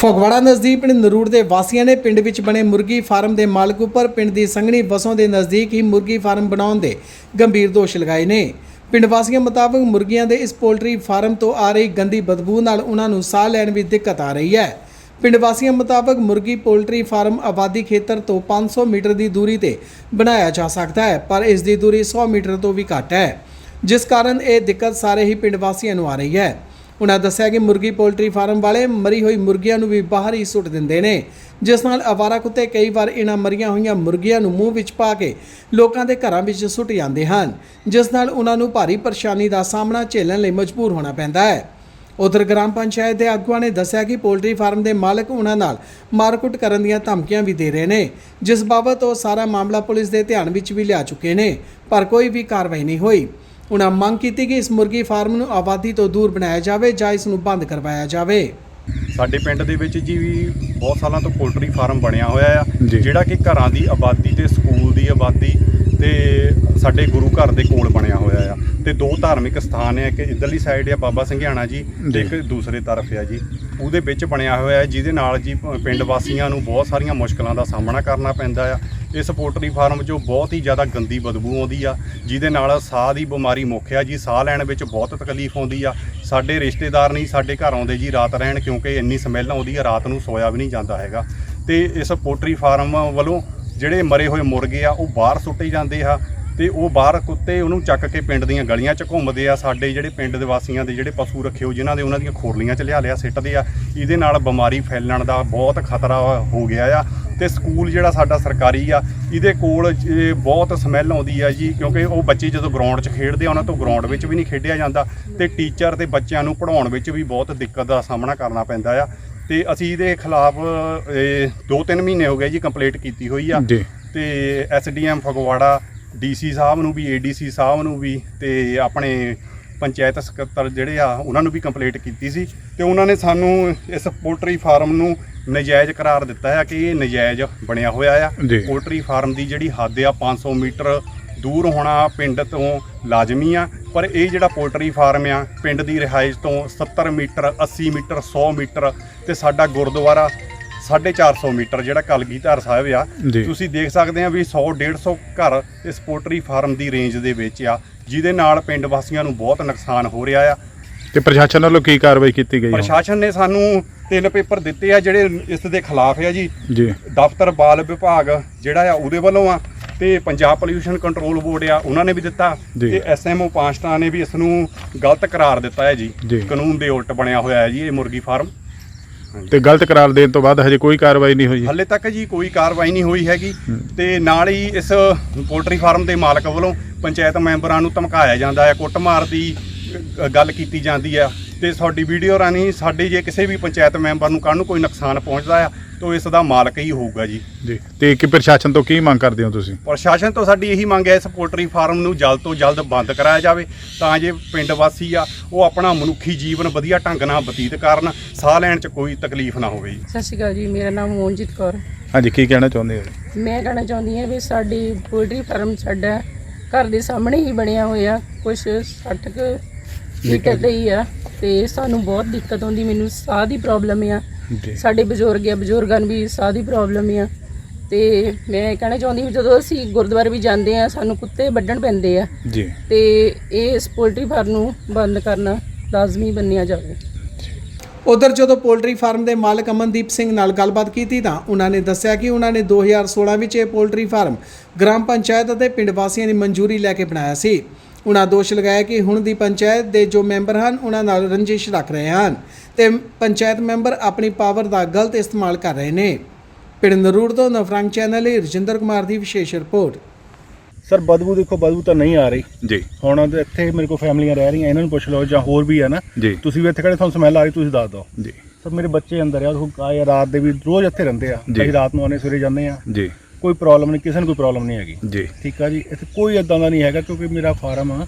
ਫਗਵਾੜਾ ਨਜ਼ਦੀਕ ਪਿੰਡ ਨਰੂੜ ਦੇ ਵਾਸੀਆਂ ਨੇ ਪਿੰਡ ਵਿੱਚ ਬਣੇ ਮੁਰਗੀ ਫਾਰਮ ਦੇ ਮਾਲਕ ਉੱਪਰ ਪਿੰਡ ਦੀ ਸੰਘਣੀ ਵਸੋਂ ਦੇ ਨਜ਼ਦੀਕ ਹੀ ਮੁਰਗੀ ਫਾਰਮ ਬਣਾਉਣ ਦੇ ਗੰਭੀਰ ਦੋਸ਼ ਲਗਾਏ ਨੇ। ਪਿੰਡ ਵਾਸੀਆਂ ਮੁਤਾਬਕ ਮੁਰਗੀਆਂ ਦੇ ਇਸ ਪੋਲਟਰੀ ਫਾਰਮ ਤੋਂ ਆ ਰਹੀ ਗੰਦੀ ਬਦਬੂ ਨਾਲ ਉਹਨਾਂ ਨੂੰ ਸਾਹ ਲੈਣ ਵਿੱਚ ਦਿੱਕਤ ਆ ਰਹੀ ਹੈ। ਪਿੰਡ ਵਾਸੀਆਂ ਮੁਤਾਬਕ ਮੁਰਗੀ ਪੋਲਟਰੀ ਫਾਰਮ ਆਬਾਦੀ ਖੇਤਰ ਤੋਂ 500 ਮੀਟਰ ਦੀ ਦੂਰੀ ਤੇ ਬਣਾਇਆ ਜਾ ਸਕਦਾ ਹੈ, ਪਰ ਇਸ ਦੀ ਦੂਰੀ 100 ਮੀਟਰ ਤੋਂ ਵੀ ਘੱਟ ਹੈ। ਜਿਸ ਕਾਰਨ ਇਹ ਦਿੱਕਤ ਸਾਰੇ ਹੀ ਪਿੰਡ ਵਾਸੀਆਂ ਨੂੰ ਆ ਰਹੀ ਹੈ। ਉਹਨਾਂ ਦੱਸਿਆ ਕਿ ਮੁਰਗੀ ਪੋਲਟਰੀ ਫਾਰਮ ਵਾਲੇ ਮਰੀ ਹੋਈ ਮੁਰਗੀਆਂ ਨੂੰ ਵੀ ਬਾਹਰ ਹੀ ਸੁੱਟ ਦਿੰਦੇ ਨੇ। ਜਿਸ ਨਾਲ ਅਵਾਰਾ ਕੁੱਤੇ ਕਈ ਵਾਰ ਇਹਨਾਂ ਮਰੀਆਂ ਹੋਈਆਂ ਮੁਰਗੀਆਂ ਨੂੰ ਮੂੰਹ ਵਿੱਚ ਪਾ ਕੇ ਲੋਕਾਂ ਦੇ ਘਰਾਂ ਵਿੱਚ ਸੁੱਟ ਜਾਂਦੇ ਹਨ, ਜਿਸ ਨਾਲ ਉਹਨਾਂ ਨੂੰ ਭਾਰੀ ਪਰੇਸ਼ਾਨੀ ਦਾ ਸਾਹਮਣਾ ਝੇਲਣ ਲਈ ਮਜਬੂਰ ਹੋਣਾ ਪੈਂਦਾ ਹੈ। ਉਧਰ ਗ੍ਰਾਮ ਪੰਚਾਇਤ ਦੇ ਆਗੂਆਂ ਨੇ ਦੱਸਿਆ ਕਿ ਪੋਲਟਰੀ ਫਾਰਮ ਦੇ ਮਾਲਕ ਉਹਨਾਂ ਨਾਲ ਮਾਰਕੁੱਟ ਕਰਨ ਦੀਆਂ ਧਮਕੀਆਂ ਵੀ ਦੇ ਰਹੇ ਨੇ, ਜਿਸ ਬਾਬਤ ਉਹ ਸਾਰਾ ਮਾਮਲਾ ਪੁਲਿਸ ਦੇ ਧਿਆਨ ਵਿੱਚ ਵੀ ਲਿਆ ਚੁੱਕੇ ਨੇ, ਪਰ ਕੋਈ ਵੀ ਕਾਰਵਾਈ ਨਹੀਂ ਹੋਈ। ਉਹਨਾਂ ਮੰਗ ਕੀਤੀ ਕਿ ਇਸ ਮੁਰਗੀ ਫਾਰਮ ਨੂੰ ਆਬਾਦੀ ਤੋਂ ਦੂਰ ਬਣਾਇਆ ਜਾਵੇ ਜਾਂ ਇਸ ਨੂੰ ਬੰਦ ਕਰਵਾਇਆ ਜਾਵੇ। ਸਾਡੇ ਪਿੰਡ ਦੇ ਵਿੱਚ ਜੀ ਵੀ ਬਹੁਤ ਸਾਲਾਂ ਤੋਂ ਪੋਲਟਰੀ ਫਾਰਮ ਬਣਿਆ ਹੋਇਆ ਆ। ਜਿਹੜਾ ਕਿ ਘਰਾਂ ਦੀ ਆਬਾਦੀ ਤੇ ਸਕੂਲ ਦੀ ਆਬਾਦੀ ਤੇ ਸਾਡੇ ਗੁਰੂ ਘਰ ਦੇ ਕੋਲ ਬਣਿਆ ਹੋਇਆ ਆ। ਤੇ ਦੋ ਧਾਰਮਿਕ ਸਥਾਨ ਹੈ ਕਿ ਇਧਰਲੀ ਸਾਈਡ ਆ ਬਾਬਾ ਸੰਘਿਆਣਾ ਜੀ। ਤੇ ਇੱਕ ਦੂਸਰੇ ਤਰਫ ਆ ਜੀ। ਉਹਦੇ ਵਿੱਚ ਬਣਿਆ ਹੋਇਆ ਹੈ ਜਿਹਦੇ ਨਾਲ ਜੀ ਪਿੰਡ ਵਾਸੀਆਂ ਨੂੰ ਬਹੁਤ ਸਾਰੀਆਂ ਮੁਸ਼ਕਲਾਂ ਦਾ ਸਾਹਮਣਾ ਕਰਨਾ ਪੈਂਦਾ ਆ। ਇਸ ਪੋਲਟਰੀ ਫਾਰਮ 'ਚੋਂ ਬਹੁਤ ਹੀ ਜ਼ਿਆਦਾ ਗੰਦੀ ਬਦਬੂ ਆਉਂਦੀ ਆ, ਜਿਹਦੇ ਨਾਲ ਸਾਹ ਦੀ ਬਿਮਾਰੀ ਮੁੱਖ ਆ ਜੀ, ਸਾਹ ਲੈਣ ਵਿੱਚ ਬਹੁਤ ਤਕਲੀਫ ਆਉਂਦੀ ਆ। ਸਾਡੇ ਰਿਸ਼ਤੇਦਾਰ ਨਹੀਂ, ਸਾਡੇ ਘਰ ਆਉਂਦੇ ਜੀ ਰਾਤ ਰਹਿਣ, ਕਿਉਂਕਿ ਇੰਨੀ ਸਮੈਲ ਆਉਂਦੀ ਆ, ਰਾਤ ਨੂੰ ਸੋਇਆ ਵੀ ਨਹੀਂ ਜਾਂਦਾ ਹੈਗਾ। ਤੇ ਇਸ ਪੋਲਟਰੀ ਫਾਰਮ ਵੱਲੋਂ ਜਿਹੜੇ ਮਰੇ ਹੋਏ ਮੁਰਗੇ ਆ, ਉਹ ਬਾਹਰ ਸੁੱਟੇ ਜਾਂਦੇ ਆ ਤੇ ਉਹ ਬਾਹਰ ਕੁੱਤੇ ਉਹਨੂੰ ਚੱਕ ਕੇ ਪਿੰਡ ਦੀਆਂ ਗਲੀਆਂ 'ਚ ਘੁੰਮਦੇ ਆ। ਸਾਡੇ ਜਿਹੜੇ ਪਿੰਡ ਦੇ ਵਾਸੀਆਂ ਦੇ ਜਿਹੜੇ ਪਸ਼ੂ ਰੱਖੇ ਹੋ ਜਿਨ੍ਹਾਂ ਦੇ ਉਹਨਾਂ ਦੀਆਂ ਖੋਰਲੀਆਂ 'ਚ ਲਿਆ ਲਿਆ ਸਿੱਟਦੇ ਆ, ਇਹਦੇ ਨਾਲ ਬਿਮਾਰੀ ਫੈਲਣ ਦਾ ਬਹੁਤ ਖਤਰਾ ਹੋ ਗਿਆ ਆ। ਤੇ ਸਕੂਲ ਜਿਹੜਾ ਸਾਡਾ ਸਰਕਾਰੀ ਆ ਇਹਦੇ ਕੋਲ ਬਹੁਤ ਸਮੈਲ ਆਉਂਦੀ ਆ ਜੀ ਕਿਉਂਕਿ ਉਹ ਬੱਚੇ ਜਦੋਂ ਗਰਾਊਂਡ 'ਚ ਖੇਡਦੇ ਆ ਉਹਨਾਂ ਤੋਂ ਗਰਾਊਂਡ ਵਿੱਚ ਵੀ ਨਹੀਂ ਖੇਡਿਆ ਜਾਂਦਾ ਤੇ ਟੀਚਰ ਤੇ ਬੱਚਿਆਂ ਨੂੰ ਪੜਾਉਣ ਵਿੱਚ ਵੀ ਬਹੁਤ ਦਿੱਕਤ ਦਾ ਸਾਹਮਣਾ ਕਰਨਾ ਪੈਂਦਾ ਆ। ਤੇ ਅਸੀਂ ਇਹਦੇ ਖਿਲਾਫ 2-3 ਮਹੀਨੇ ਹੋ ਗਏ ਜੀ ਕੰਪਲੀਟ ਕੀਤੀ ਹੋਈ ਆ। ਤੇ ਐਸਡੀਐਮ ਫਗਵਾੜਾ ਡੀਸੀ ਸਾਹਿਬ ਨੂੰ ਵੀ ਏਡੀਸੀ ਸਾਹਿਬ ਨੂੰ ਵੀ ਤੇ ਆਪਣੇ ਪੰਚਾਇਤ ਸਕੱਤਰ ਜਿਹੜੇ ਆ ਉਹਨਾਂ ਨੂੰ ਵੀ ਕੰਪਲੀਟ ਕੀਤੀ ਸੀ। ਤੇ ਉਹਨਾਂ ਨੇ ਸਾਨੂੰ ਇਸ ਪੋਲਟਰੀ ਫਾਰਮ ਨੂੰ ਨਜਾਇਜ਼ ਕਰਾਰ ਦਿੱਤਾ ਹੈ ਕਿ ਇਹ ਨਜਾਇਜ਼ ਬਣਿਆ ਹੋਇਆ ਆ ਜੀ। ਪੋਲਟਰੀ ਫਾਰਮ ਦੀ ਜਿਹੜੀ ਹੱਦ ਆ 500 ਮੀਟਰ ਦੂਰ ਹੋਣਾ ਪਿੰਡ ਤੋਂ ਲਾਜ਼ਮੀ ਆ ਪਰ ਇਹ ਜਿਹੜਾ ਪੋਲਟਰੀ ਫਾਰਮ ਆ ਪਿੰਡ ਦੀ ਰਿਹਾਇਸ਼ ਤੋਂ 70 ਮੀਟਰ 80 ਮੀਟਰ 100 ਮੀਟਰ ਤੇ ਸਾਡਾ ਗੁਰਦੁਆਰਾ 450 ਮੀਟਰ ਜਿਹੜਾ ਕਲਗੀਧਰ ਸਾਹਿਬ ਆ ਜੀ। ਤੁਸੀਂ ਦੇਖ ਸਕਦੇ ਆ ਵੀ 100 150 ਘਰ ਇਸ ਪੋਲਟਰੀ ਫਾਰਮ ਦੀ ਰੇਂਜ ਦੇ ਵਿੱਚ ਆ ਜਿਹਦੇ ਨਾਲ ਪਿੰਡ ਵਾਸੀਆਂ ਨੂੰ ਬਹੁਤ ਨੁਕਸਾਨ ਹੋ ਰਿਹਾ ਆ ਤੇ ਪ੍ਰਸ਼ਾਸਨ ਵੱਲੋਂ ਕੀ ਕਾਰਵਾਈ ਕੀਤੀ ਗਈ? ਪ੍ਰਸ਼ਾਸਨ ਨੇ ਸਾਨੂੰ ਤਿੰਨ ਪੇਪਰ ਦਿੱਤੇ ਆ ਜਿਹੜੇ ਇਸ ਦੇ ਖਿਲਾਫ ਆ ਜੀ। ਜੀ। ਦਫ਼ਤਰ ਬਾਲ ਵਿਭਾਗ ਜਿਹੜਾ ਆ ਉਹਦੇ ਵੱਲੋਂ ਆ ਤੇ ਪੰਜਾਬ ਪੋਲਿਊਸ਼ਨ ਕੰਟਰੋਲ ਬੋਰਡ ਆ ਉਹਨਾਂ ਨੇ ਵੀ ਦਿੱਤਾ ਜੀ। ਤੇ ਐਸਐਮਓ ਪਾਂਸਟਾ ਨੇ ਵੀ ਇਸ ਨੂੰ ਗਲਤ ਕਰਾਰ ਦਿੱਤਾ ਹੈ ਜੀ। ਜੀ। ਕਾਨੂੰਨ ਦੇ ਉਲਟ ਬਣਿਆ ਹੋਇਆ ਹੈ ਜੀ ਇਹ ਮੁਰਗੀ ਫਾਰਮ। ਤੇ ਗਲਤ ਕਰਾਰ ਦੇਣ ਤੋਂ ਬਾਅਦ ਹਜੇ ਕੋਈ ਕਾਰਵਾਈ ਨਹੀਂ ਹੋਈ। ਹਾਲੇ ਤੱਕ ਜੀ ਕੋਈ ਕਾਰਵਾਈ ਨਹੀਂ ਹੋਈ ਹੈਗੀ ਤੇ ਨਾਲ ਹੀ ਇਸ ਪੋਲਟਰੀ ਫਾਰਮ ਦੇ ਮਾਲਕ ਵੱਲੋਂ ਪੰਚਾਇਤ ਮੈਂਬਰਾਂ ਨੂੰ ਧਮਕਾਇਆ ਜਾਂਦਾ ਹੈ ਕੁੱਟਮਾਰ ਦੀ ਅ, ਗੱਲ ਕੀਤੀ ਜਾਂਦੀ ਹੈ ਤੇ ਸਾਡੀ ਵੀਡੀਓ ਰਾਹੀਂ ਸਾਡੇ ਜੇ ਕਿਸੇ ਵੀ ਪੰਚਾਇਤ ਮੈਂਬਰ ਨੂੰ ਕੱਲ੍ਹ ਨੂੰ ਕੋਈ ਨੁਕਸਾਨ ਪਹੁੰਚਦਾ ਆ ਤਾਂ ਇਸ ਦਾ ਮਾਲਕ ਹੀ ਹੋਊਗਾ ਜੀ। ਜੀ ਤੇ ਕੀ ਪ੍ਰਸ਼ਾਸਨ ਤੋਂ ਕੀ ਮੰਗ ਕਰਦੇ ਹੋ ਤੁਸੀਂ? ਪ੍ਰਸ਼ਾਸਨ ਤੋਂ ਸਾਡੀ ਇਹੀ ਮੰਗ ਹੈ ਇਸ ਪੋਲਟਰੀ ਫਾਰਮ ਨੂੰ ਜਲਦ ਤੋਂ ਜਲਦ ਬੰਦ ਕਰਾਇਆ ਜਾਵੇ ਤਾਂ ਜੇ ਪਿੰਡ ਵਾਸੀ ਆ ਉਹ ਆਪਣਾ ਮਨੁੱਖੀ ਜੀਵਨ ਵਧੀਆ ਢੰਗ ਨਾਲ ਬਤੀਤ ਕਰਨ ਸਾਹ ਲੈਣ 'ਚ ਕੋਈ ਤਕਲੀਫ ਨਾ ਹੋਵੇ ਜੀ। ਸਤਿ ਸ਼੍ਰੀ ਅਕਾਲ ਜੀ ਮੇਰਾ ਨਾਮ ਮੋਹਨਜੀਤ ਕੌਰ। ਹਾਂਜੀ ਕੀ ਕਹਿਣਾ ਚਾਹੁੰਦੇ ਹੋ? ਮੈਂ ਕਹਿਣਾ ਚਾਹੁੰਦੀ ਹਾਂ ਵੀ ਸਾਡੀ ਪੋਲਟਰੀ ਫਾਰਮ ਸਾਡਾ ਘਰ ਦੇ ਸਾਹਮਣੇ ਹੀ ਬਣਿਆ ਹੋਇਆ ਕੁਝ 60 ਕੁ ਮੀਟਰ ਤੇ ਹੀ ਆ ਤੇ ਸਾਨੂੰ ਬਹੁਤ ਦਿੱਕਤ ਆਉਂਦੀ ਮੈਨੂੰ ਸਾਹ ਦੀ ਪ੍ਰੋਬਲਮ ਆ। ਜੀ। ਸਾਡੇ ਬਜ਼ੁਰਗ ਆ ਬਜ਼ੁਰਗਾਂ ਨੂੰ ਵੀ ਸਾਹ ਦੀ ਪ੍ਰੋਬਲਮ ਆ। ਤੇ ਮੈਂ ਕਹਿਣਾ ਚਾਹੁੰਦੀ ਹਾਂ ਜਦੋਂ ਅਸੀਂ ਗੁਰਦੁਆਰੇ ਵੀ ਜਾਂਦੇ ਆ ਸਾਨੂੰ ਕੁੱਤੇ ਵੱਢਣ ਪੈਂਦੇ ਆ। ਜੀ। ਤੇ ਇਹ ਇਸ ਪੋਲਟਰੀ ਫਾਰਮ ਨੂੰ ਬੰਦ ਕਰਨਾ ਲਾਜ਼ਮੀ ਬੰਨਿਆ ਜਾਵੇ। ਉਧਰ ਜਦੋਂ ਪੋਲਟਰੀ ਫਾਰਮ ਦੇ ਮਾਲਕ ਅਮਨਦੀਪ ਸਿੰਘ ਨਾਲ ਗੱਲਬਾਤ ਕੀਤੀ ਤਾਂ ਉਹਨਾਂ ਨੇ ਦੱਸਿਆ ਕਿ ਉਹਨਾਂ ਨੇ 2016 ਵਿੱਚ ਇਹ ਪੋਲਟਰੀ ਫਾਰਮ ਗ੍ਰਾਮ ਪੰਚਾਇਤ ਅਤੇ ਪਿੰਡ ਵਾਸੀਆਂ ਦੀ ਮਨਜ਼ੂਰੀ ਲੈ ਕੇ ਬਣਾਇਆ ਸੀ। ਉਹਨਾਂ ਦੋਸ਼ ਲਗਾਇਆ ਕਿ ਹੁਣ ਦੀ ਪੰਚਾਇਤ ਦੇ ਜੋ ਮੈਂਬਰ ਹਨ ਉਹਨਾਂ ਨਾਲ ਰੰਜਿਸ਼ ਰੱਖ ਰਹੇ ਹਨ ਤੇ ਪੰਚਾਇਤ ਮੈਂਬਰ ਆਪਣੀ ਪਾਵਰ ਦਾ ਗਲਤ ਇਸਤੇਮਾਲ ਕਰ ਰਹੇ ਨੇ। ਪਿੰਡ ਨਰੂੜ ਤੋਂ ਨਵਰੰਗ ਚੈਨਲ ਲਈ ਰਜਿੰਦਰ ਕੁਮਾਰ ਦੀ ਵਿਸ਼ੇਸ਼ ਰਿਪੋਰਟ। ਸਰ ਬਦਬੂ ਦੇਖੋ ਬਦਬੂ ਤਾਂ ਨਹੀਂ ਆ ਰਹੀ। ਜੀ। ਹੁਣ ਤੇ ਇੱਥੇ ਮੇਰੇ ਕੋਲ ਫੈਮਲੀਆਂ ਰਹਿ ਰਹੀਆਂ ਇਹਨਾਂ ਨੂੰ ਪੁੱਛ ਲਓ ਜਾਂ ਹੋਰ ਵੀ ਆ ਨਾ। ਜੀ। ਤੁਸੀਂ ਵੀ ਇੱਥੇ ਖੜੇ ਤੁਹਾਨੂੰ ਸਮੈਲ ਆ ਰਹੀ ਤੁਸੀਂ ਦੱਸ ਦਿਓ। ਜੀ। ਸਰ ਮੇਰੇ ਬੱਚੇ ਅੰਦਰ ਆ ਉਹ ਆ ਰਾਤ ਦੇ ਵੀ ਰੋਜ਼ ਇੱਥੇ ਰਹਿੰਦੇ ਆ। ਜੀ। ਅਸੀਂ ਰਾਤ ਨੂੰ ਆਨੇ ਸਵੇਰੇ ਜਾਂਦੇ ਆ ਜੀ। ਕੋਈ ਪ੍ਰੋਬਲਮ ਨਹੀਂ ਕਿਸੇ ਨੂੰ ਕੋਈ ਪ੍ਰੋਬਲਮ ਨਹੀਂ ਹੈਗੀ। ਜੀ। ਠੀਕ ਆ ਜੀ? ਇੱਥੇ ਕੋਈ ਇਦਾਂ ਦਾ ਨਹੀਂ ਹੈਗਾ ਕਿਉਂਕਿ ਮੇਰਾ ਫਾਰਮ ਆ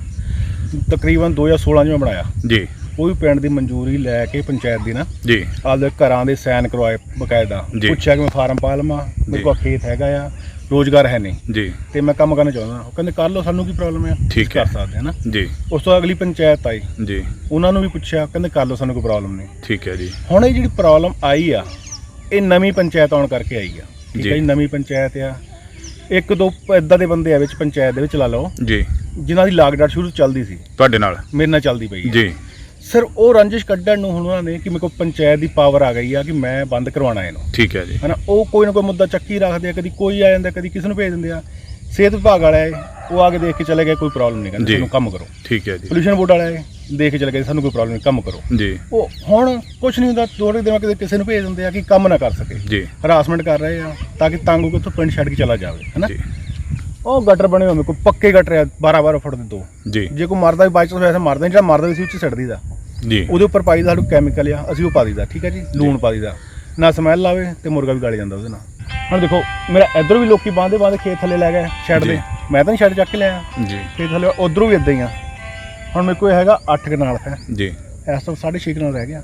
ਤਕਰੀਬਨ 2016 ਚ ਮੈਂ ਬਣਾਇਆ। ਜੀ। ਕੋਈ ਪਿੰਡ ਦੀ ਮਨਜ਼ੂਰੀ ਲੈ ਕੇ ਪੰਚਾਇਤ ਦੀ ਨਾ ਜੀ। ਆਪਦੇ ਘਰਾਂ ਦੇ ਸਾਈਨ ਕਰਵਾਏ ਬਕਾਇਦਾ। ਪੁੱਛਿਆ ਕਿ ਮੈਂ ਫਾਰਮ ਪਾ ਲਵਾਂ। ਮੇਰੇ ਕੋਲ ਖੇਤ ਹੈਗਾ ਆ ਰੋਜ਼ਗਾਰ ਹੈ ਨਹੀਂ। ਜੀ। ਤੇ ਮੈਂ ਕੰਮ ਕਰਨਾ ਚਾਹੁੰਦਾ ਉਹ ਕਹਿੰਦੇ ਕਰ ਲਓ ਸਾਨੂੰ ਕੀ ਪ੍ਰੋਬਲਮ ਹੈ ਠੀਕ ਕਰ ਸਕਦੇ ਹਾਂ ਨਾ। ਜੀ। ਉਸ ਤੋਂ ਅਗਲੀ ਪੰਚਾਇਤ ਆਈ। ਜੀ। ਉਹਨਾਂ ਨੂੰ ਵੀ ਪੁੱਛਿਆ ਕਹਿੰਦੇ ਕਰ ਲਓ ਸਾਨੂੰ ਕੋਈ ਪ੍ਰੋਬਲਮ ਨਹੀਂ। ਠੀਕ ਹੈ ਜੀ। ਹੁਣ ਇਹ ਜਿਹੜੀ ਪ੍ਰੋਬਲਮ ਆਈ ਆ ਇਹ ਨਵੀਂ ਪੰਚਾਇਤ ਆਉਣ ਕਰਕੇ ਆਈ ਆ। ਠੀਕ। ਹੈ ਜੀ ਨਵੀਂ ਪੰਚਾਇਤ ਆ। ਇੱਕ ਦੋ ਇਦਾਂ ਦੇ ਬੰਦੇ ਆ ਵਿੱਚ ਪੰਚਾਇਤ ਦੇ ਵਿੱਚ ਲਾ ਲਓ। ਜੀ। ਜਿਨ੍ਹਾਂ ਦੀ ਲਾਗਡਾਟ ਸ਼ੁਰੂ ਚੱਲਦੀ ਸੀ। ਤੁਹਾਡੇ ਨਾਲ। ਮੇਰੇ ਨਾਲ ਚੱਲਦੀ ਪਈ ਹੈ ਜੀ। ਸਰ ਉਹ ਰੰਜਿਸ਼ ਕੱਢਣ ਨੂੰ ਹੁਣ ਉਹਨਾਂ ਨੇ ਕਿ ਮੇਰੇ ਕੋਲ ਪੰਚਾਇਤ ਦੀ ਪਾਵਰ ਆ ਗਈ ਆ ਕਿ ਮੈਂ ਬੰਦ ਕਰਵਾਉਣਾ ਇਹਨੂੰ। ਠੀਕ ਹੈ ਜੀ। ਹਨਾ ਉਹ ਕੋਈ ਨਾ ਕੋਈ ਮੁੱਦਾ ਚੱਕੀ ਰੱਖਦੇ ਆ ਕਦੀ ਕੋਈ ਆ ਜਾਂਦਾ ਕਦੀ ਕਿਸ ਨੂੰ ਭੇਜ ਦਿੰਦੇ ਆ। ਸਿਹਤ ਵਿਭਾਗ ਵਾਲਾ ਹੈ ਉਹ ਆ ਕੇ ਦੇਖ ਕੇ ਚਲੇ ਗਏ ਕੋਈ ਪ੍ਰੋਬਲਮ ਨਹੀਂ ਕਹਿੰਦੇ। ਤੁਹਾਨੂੰ ਕੰਮ ਕਰੋ। ਠੀਕ ਹੈ ਜੀ। ਪੋਲੂਸ਼ਨ ਬੋਰਡ ਵਾਲਾ ਹੈ। ਦੇਖ ਕੇ ਚਲੇ ਗਏ ਸਾਨੂੰ ਕੋਈ ਪ੍ਰੋਬਲਮ ਨਹੀਂ ਕੰਮ ਕਰੋ। ਜੀ। ਉਹ ਹੁਣ ਕੁਝ ਨਹੀਂ ਹੁੰਦਾ ਥੋੜੇ ਦਿਨਾਂ ਕਿਤੇ ਕਿਸੇ ਨੂੰ ਭੇਜ ਦਿੰਦੇ ਆ ਕਿ ਕੰਮ ਨਾ ਕਰ ਸਕੇ। ਜੀ। ਹਰਾਸਮੈਂਟ ਕਰ ਰਹੇ ਆ ਤਾਂ ਕਿ ਤੰਗ ਹੋ ਕੇ ਉੱਥੋਂ ਪਿੰਡ ਛੱਡ ਕੇ ਚਲਾ ਜਾਵੇ ਹੈਨਾ? ਜੀ। ਉਹ ਗਟਰ ਬਣੇ ਹੋਏ ਕੋਈ ਪੱਕੇ ਗਟਰ ਆ 12 12 ਫੁੱਟ ਦੇ ਦੋ। ਜੀ। ਜੇ ਕੋਈ ਮਰਦਾ ਵੀ ਬਾਈ ਚਾਂਸ ਵੈਸੇ ਮਰਦਾ ਜਿਹੜਾ ਮਰਦਾ ਵੀ ਸੀ ਉੱਚ ਛੱਡ ਦੀਦਾ ਜੀ। ਉਹਦੇ ਉੱਪਰ ਪਾਈ ਦਾ ਸਾਨੂੰ ਕੈਮੀਕਲ ਆ ਅਸੀਂ ਉਹ ਪਾ ਦਈਦਾ ਠੀਕ ਹੈ ਜੀ? ਲੂਣ ਪਾ ਦਈਦਾ। ਨਾ ਸਮੈਲ ਆਵੇ ਤੇ ਮੁਰਗਾ ਵੀ ਗਾਲੀ ਜਾਂਦਾ ਉਹਦੇ ਨਾਲ। ਹੁਣ ਦੇਖੋ ਮੇਰਾ ਇਧਰੋਂ ਵੀ ਲੋਕੀ ਬਾਂਦੇ ਬਾਂਦੇ ਖੇਤ ਥੱਲੇ ਲੈ ਗਏ ਛੱਡ ਦੇ। ਮੈਂ ਤਾਂ ਨਹੀਂ ਛੱਡ ਚੱਕ ਕੇ ਲਿਆ। ਜੀ। ਖੇਤ ਥੱਲੇ ਉਧਰੋਂ ਵੀ ਇਦਾਂ ਹੀ ਆ। ਹੁਣ ਮੇਰੇ ਕੋਲ ਹੈਗਾ 8 ਕਨਾਲ ਹੈ। ਜੀ। ਇਸ ਤੋਂ 6.5 ਕਨਾਲ ਰਹਿ ਗਿਆ।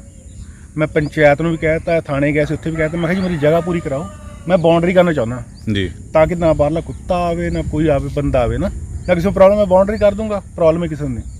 ਮੈਂ ਪੰਚਾਇਤ ਨੂੰ ਵੀ ਕਹਿਤਾ ਥਾਣੇ ਗਏ ਸੀ ਉੱਥੇ ਵੀ ਕਹਿਤਾ ਮੈਂ ਕਿਹਾ ਜੀ ਮੇਰੀ ਜਗ੍ਹਾ ਪੂਰੀ ਕਰਾਓ। ਮੈਂ ਬਾਉਂਡਰੀ ਕਰਨਾ ਚਾਹੁੰਦਾ। ਜੀ। ਤਾਂ ਕਿ ਨਾ ਬਾਹਰਲਾ ਕੁੱਤਾ ਆਵੇ ਨਾ ਕੋਈ ਆਵੇ ਬੰਦਾ ਆਵੇ ਨਾ। ਜਾਂ ਕਿਸੇ ਪ੍ਰੋਬਲਮ ਹੈ ਬਾਉਂਡਰੀ ਕਰ ਦੂੰਗਾ। ਪ੍ਰੋਬਲਮ ਹੈ ਕਿਸੇ ਨੂੰ ਨਹੀਂ।